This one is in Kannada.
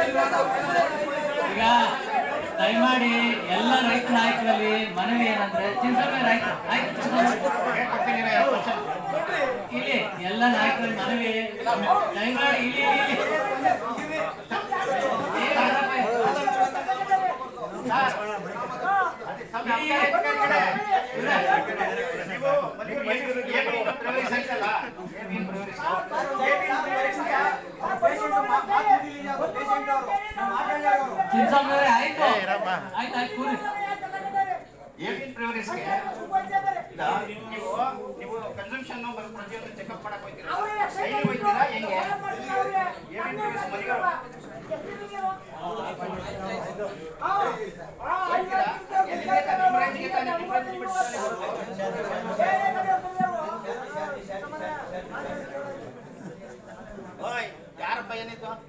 ಈಗ ದಯಮಾಡಿ ಎಲ್ಲ ರೈತ ನಾಯಕರಲ್ಲಿ ಮನವಿ ಏನಂದ್ರೆ ಚಿಂತನೆ ರೈತ. ಇಲ್ಲಿ ಎಲ್ಲ ನಾಯಕರಲ್ಲಿ ಮನವಿ. ದಯಮಾಡಿ ಇಲ್ಲಿ, ನೀವು ನೀವು ಕನ್ಸಂಪ್ಷನ್ ಪ್ರತಿಯೊಂದು ಚೆಕಪ್ ಮಾಡಕ್ ಹೋಗ್ತೀರಾ ಹೆಂಗೆ bayan ito.